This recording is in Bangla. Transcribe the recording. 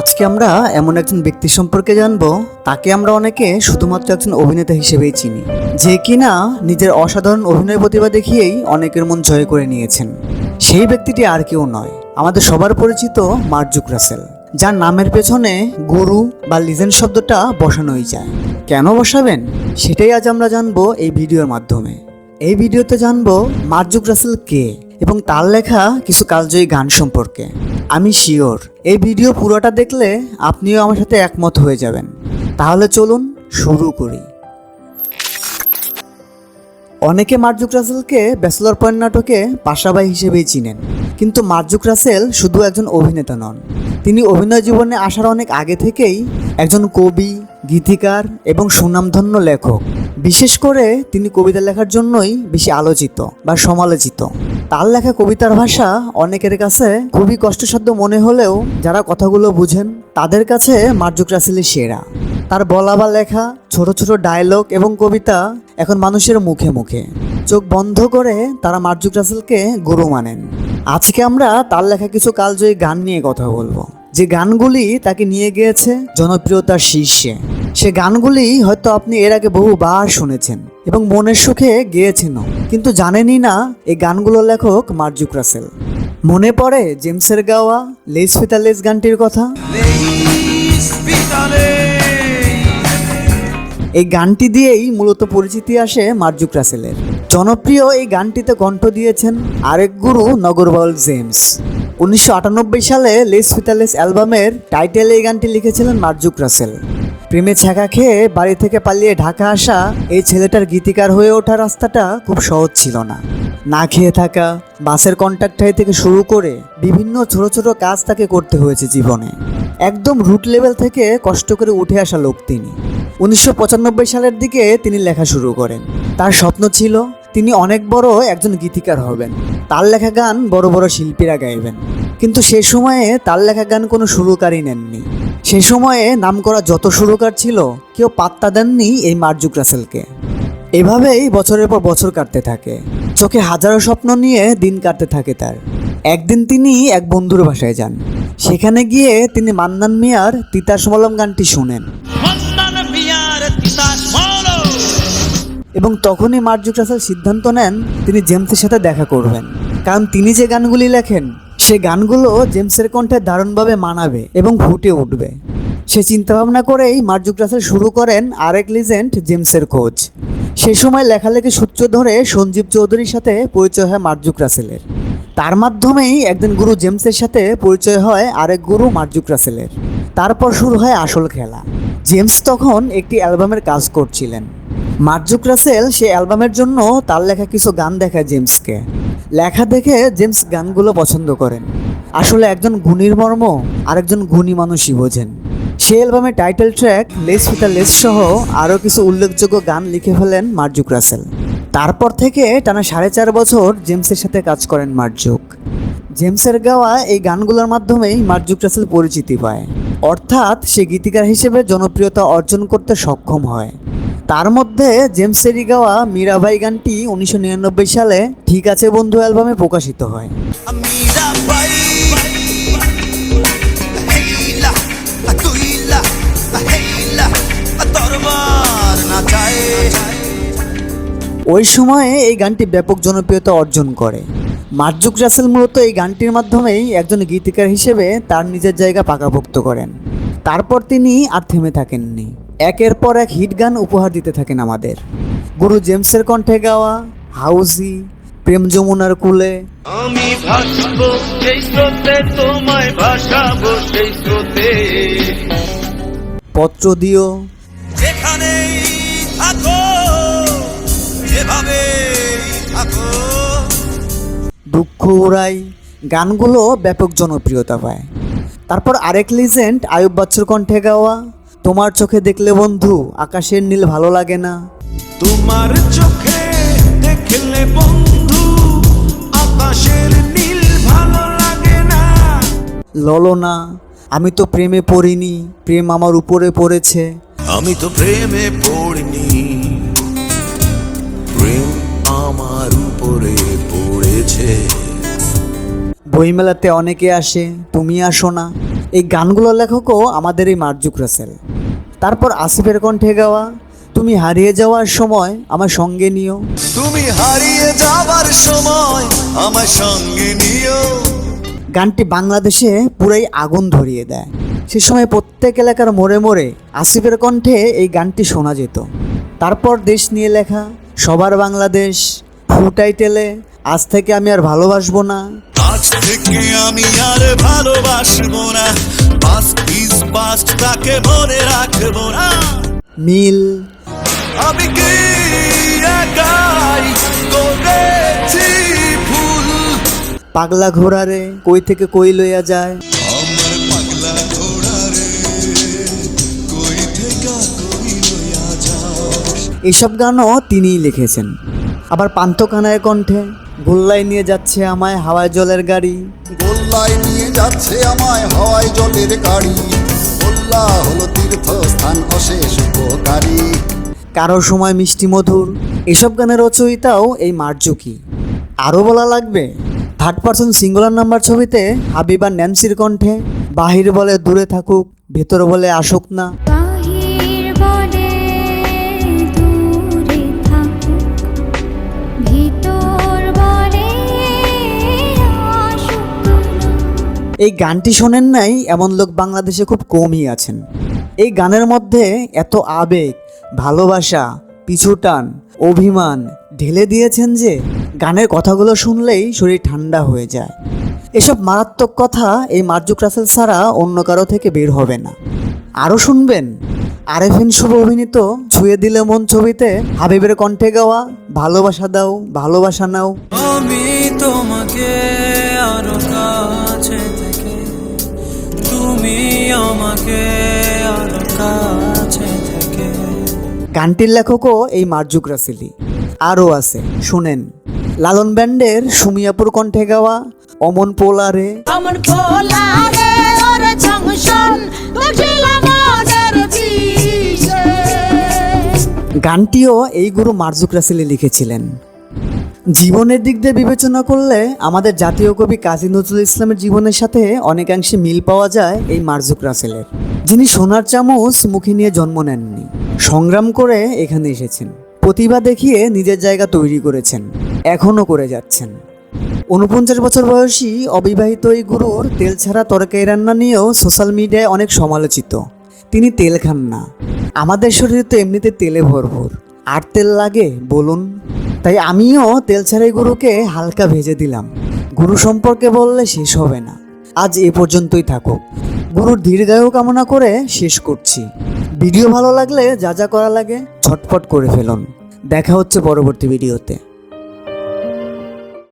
আজকে আমরা এমন একজন ব্যক্তি সম্পর্কে জানব, তাকে আমরা অনেকে শুধুমাত্র একজন অভিনেতা হিসেবেই চিনি, যে কিনা নিজের অসাধারণ অভিনয় প্রতিভা দেখিয়েই অনেকের মন জয় করে নিয়েছেন। সেই ব্যক্তিটি আর কেউ নয়, আমাদের সবার পরিচিত মার্জুক রাসেল, যার নামের পেছনে গুরু বা লিজেন্ড শব্দটা বসানোই যায়। কেন বসাবেন? সেটাই আজ আমরা জানব এই ভিডিওর মাধ্যমে। এই ভিডিওতে জানব মার্জুক রাসেল কে এবং তার লেখা কিছু কালজয়ী গান সম্পর্কে। আমি শিওর, এই ভিডিও পুরোটা দেখলে আপনিও আমার সাথে একমত হয়ে যাবেন। তাহলে চলুন শুরু করি। অনেকে মার্জুক রাসেলকে ব্যাচেলর পয়েন্ট নাটকে পাশাবাই হিসেবেই চিনেন। কিন্তু মার্জুক রাসেল শুধু একজন অভিনেতা নন। তিনি অভিনয় জীবনে আসার অনেক আগে থেকেই একজন কবি, গীতিকার এবং সুনামধন্য লেখক। বিশেষ করে তিনি কবিতা লেখার জন্যই বেশি আলোচিত বা সমালোচিত। তার লেখা কবিতার ভাষা অনেকের কাছে খুবই কষ্টসাধ্য মনে হলেও যারা কথাগুলো বুঝেন, তাদের কাছে মার্জুক রাসেলই সেরা। তার বলা বা লেখা, ছোট ছোট ডায়লগ এবং কবিতা এখন মানুষের মুখে মুখে। চোখ বন্ধ করে তারা মার্জুক রাসেলকে গুরু মানেন। আজকে আমরা তার লেখা কিছু কালজয়ী গান নিয়ে কথা বলব। যে গানগুলি তাকে নিয়ে গিয়েছে জনপ্রিয়তার শীর্ষে। সে গানগুলি হয়তো আপনি এর আগে বহুবার শুনেছেন এবং মনের সুখে গেয়েছেনও। কিন্তু জানেনই না এই গানগুলোর লেখক মার্জুক রাসেল। মনে পড়ে জেমসের গাওয়া লেস ফিতালেস গানটির কথা? এই গানটি দিয়েই মূলত পরিচিতি আসে মার্জুক রাসেলের। জনপ্রিয় এই গানটিতে কণ্ঠ দিয়েছেন আরেক গুরু নগরবাউল জেমস। উনিশশো আটানব্বই সালে লেস ফিতালেস অ্যালবামের টাইটেল এই গানটি লিখেছিলেন মার্জুক রাসেল। প্রেমে ছ্যাঁকা খেয়ে বাড়ি থেকে পালিয়ে ঢাকা আসা এই ছেলেটার গীতিকার হয়ে ওঠা রাস্তাটা খুব সহজ ছিল না। না খেয়ে থাকা, বাসের কন্ট্রাক্টারি থেকে শুরু করে বিভিন্ন ছোট ছোট কাজ তাকে করতে হয়েছে জীবনে। একদম রুট লেভেল থেকে কষ্ট করে উঠে আসা লোক তিনি। উনিশশো পঁচানব্বই সালের দিকে তিনি লেখা শুরু করেন। তার স্বপ্ন ছিল তিনি অনেক বড় একজন গীতিকার হবেন। তার লেখা গান বড় বড় শিল্পীরা গাইবেন। কিন্তু সে সময়ে তার লেখা গান কোনো সুরকারই নেননি। সে সময়ে নাম করা যত সুরকার ছিল কেউ পাত্তা দেননি এই মার্জুক রাসেলকে। এভাবেই বছরের পর বছর কাটতে থাকে। চোখে হাজারো স্বপ্ন নিয়ে দিন কাটতে থাকে তার। একদিন তিনি এক বন্ধুর বাসায় যান। সেখানে গিয়ে তিনি মান্নান মিয়ার তিতাস মলম গানটি শুনেন। এবং তখনই মার্জুক রাসেল সিদ্ধান্ত নেন তিনি জেমসের সাথে দেখা করবেন। কারণ তিনি যে গানগুলি লেখেন সে গানগুলো জেমসের কণ্ঠে দারুণভাবে মানাবে এবং ফুটে উঠবে। সে চিন্তাভাবনা করেই মার্জুক রাসেল শুরু করেন আরেক লিজেন্ড জেমসের খোঁজ। সে সময় লেখালেখি সূত্র ধরে সঞ্জীব চৌধুরীর সাথে পরিচয় হয় মার্জুক রাসেলের তার মাধ্যমেই একদিন গুরু জেমসের সাথে পরিচয় হয় আরেক গুরু মার্জুক রাসেলের তারপর শুরু হয় আসল খেলা। জেমস তখন একটি অ্যালবামের কাজ করছিলেন। মার্জুক রাসেল, সে অ্যালবামের জন্য তার লেখা কিছু গান দেখায় জেমসকে। লেখা দেখে জেমস গানগুলো পছন্দ করেন। আসলে একজন গুণীর মর্ম, আরেকজন গুণী মানুষই বোঝেন। সেই অ্যালবামের টাইটেল ট্র্যাক, লেস ফিতা লেস সহ আরও কিছু উল্লেখযোগ্য গান লিখে ফেলেন মার্জুক রাসেল। তারপর থেকে টানা সাড়ে চার বছর জেমসের সাথে কাজ করেন মার্জুক। জেমসের গাওয়া এই গানগুলোর মাধ্যমেই মার্জুক রাসেল পরিচিতি পায়। অর্থাৎ সে গীতিকার হিসেবে জনপ্রিয়তা অর্জন করতে সক্ষম হয়। তার মধ্যে জেমসেরই গাওয়া মীরাবাই গানটি উনিশশো নিরানব্বই সালে ঠিক আছে বন্ধু অ্যালবামে প্রকাশিত হয়। ওই সময়ে এই গানটি ব্যাপক জনপ্রিয়তা অর্জন করে। মার্জুক রাসেল মূলত এই গানটির মাধ্যমেই একজন গীতিকার হিসেবে তার নিজের জায়গা পাকাভুক্ত করেন। তারপর তিনি আর থেমে থাকেননি। একের পর এক হিট গান উপহার দিতে থাকেন আমাদের। গুরু জেমসের কণ্ঠে গাওয়া হাউজি প্রেম যমুনার কুলে। আমি ভাসবো সেই স্রোতে তোমায় ভাসাবো সেই স্রোতে। পত্র দিও। যেখানেই থাকো যেভাবে থাকো। দুঃখ উড়াই গানগুলো ব্যাপক জনপ্রিয়তা পায়। তারপর আরেক লিজেন্ড আয়ুব বাচ্চুর কণ্ঠে গাওয়া তোমার চোখে দেখলে বন্ধু আকাশের নীল ভালো লাগে না। তোমার চোখে দেখলে বন্ধু আকাশের নীল ভালো লাগে না। ললনা আমি তো প্রেমে পড়িনি প্রেম আমার উপরে পড়েছে। আমি তো প্রেমে পড়িনি প্রেম আমার উপরে পড়েছে। বইমেলাতে অনেকে আসে তুমি আসো না। এই গানগুলোর লেখকও আমাদের এই মার্জুক রাসেল। তারপর আসিফের কণ্ঠে গাওয়া তুমি হারিয়ে যাওয়ার সময় আমার সঙ্গে নিও। তুমি হারিয়ে যাওয়ার সময় আমার সঙ্গে নিও। গানটি বাংলাদেশে পুরাই আগুন ধরিয়ে দেয়। সে সময় প্রত্যেক এলাকার মোড়ে মোড়ে আসিফের কণ্ঠে এই গানটি শোনা যেত। তারপর দেশ নিয়ে লেখা সবার বাংলাদেশ ফু টাইটেলে আজ থেকে আমি আর ভালোবাসবো না। আজ থেকে আমি আর ভালোবাসবো না। পাস্ট পিস পাস্ট তাকে মনে রাখব না। মিল। আমি কি একাই করেছি ভুল? পাগলা ঘোড়ারে কই থেকে কই লইয়া যায়? আমার পাগলা ঘোড়া রে কই থেকে কই লইয়া যাস এইসব গানও তিনিই লিখেছেন। আবার পান্থকানায় কণ্ঠে। গোল্লায় নিয়ে যাচ্ছে আমায় হাওয়ায় জলের গাড়ি। গোল্লায় নিয়ে যাচ্ছে আমায় হওয়ায় জলের গাড়ি। গোল্লা হলো তীর্থস্থান অশেষ উপকারী। কারও সময় মিষ্টি মধুর। এসব গানের রচয়িতাও এই মার্জুকি। আরও বলা লাগবে থার্ড পার্সন সিঙ্গুলার নাম্বার ছবিতে হাবিবা ন্যান্সির কণ্ঠে বাহির বলে দূরে থাকুক ভেতর বলে আসুক না। এই গানটি শোনেন নাই, এমন লোক বাংলাদেশে খুব কমই আছেন। এই গানের মধ্যে এত আবেগ, ভালোবাসা পিছুটান অভিমান ঢেলে দিয়েছেন যে গানের কথাগুলো শুনলেই শরীর ঠান্ডা হয়ে যায়। এসব মারাত্মক কথা এই মার্জুক রাসেল ছাড়া অন্য কারও থেকে বের হবে না। আরও শুনবেন, আরেফিন শুভ অভিনীত ছুঁয়ে দিলে মন ছবিতে হাবিবের কণ্ঠে গাওয়া ভালোবাসা দাও, ভালোবাসা নাও। আমি তোমাকে আরও কাছে তুমি আমাকে আরও কাছে থেকে। গানটির লেখকও এই মার্জুক রাসেলি। আরও আছে শুনেন। লালন ব্যান্ডের সুমিয়াপুর কণ্ঠে গাওয়া অমন পোলারে। ওর জংশন গানটিও এই গুরু মার্জুক রাসেলি লিখেছিলেন। জীবনের দিক দিয়ে বিবেচনা করলে আমাদের জাতীয় কবি কাজী নজরুল ইসলামের জীবনের সাথে অনেকাংশে মিল পাওয়া যায় এই মার্জুক রাসেলের। যিনি সোনার চামচ মুখে নিয়ে জন্ম নেননি, সংগ্রাম করে এখানে এসেছেন, প্রতিভা দেখিয়ে নিজের জায়গা তৈরি করেছেন, এখনও করে যাচ্ছেন। উনপঞ্চাশ বছর বয়সী অবিবাহিত এই গুরুর তেল ছাড়া তরকারি রান্না নিয়েও সোশ্যাল মিডিয়ায় অনেক সমালোচিত। তিনি তেল খান না। আমাদের শরীরে তো এমনিতে তেলে ভরপুর। আর তেল লাগে, বলুন? তাই আমিও তেল ছাড়াই গুরুকে হালকা ভেজে দিলাম। গুরু সম্পর্কে বললে শেষ হবে না। আজ এ পর্যন্তই থাকুক। গুরুর দীর্ঘায়ু কামনা করে শেষ করছি। ভিডিও ভালো লাগলে যা যা করা লাগে ছটফট করে ফেলুন। দেখা হচ্ছে পরবর্তী ভিডিওতে।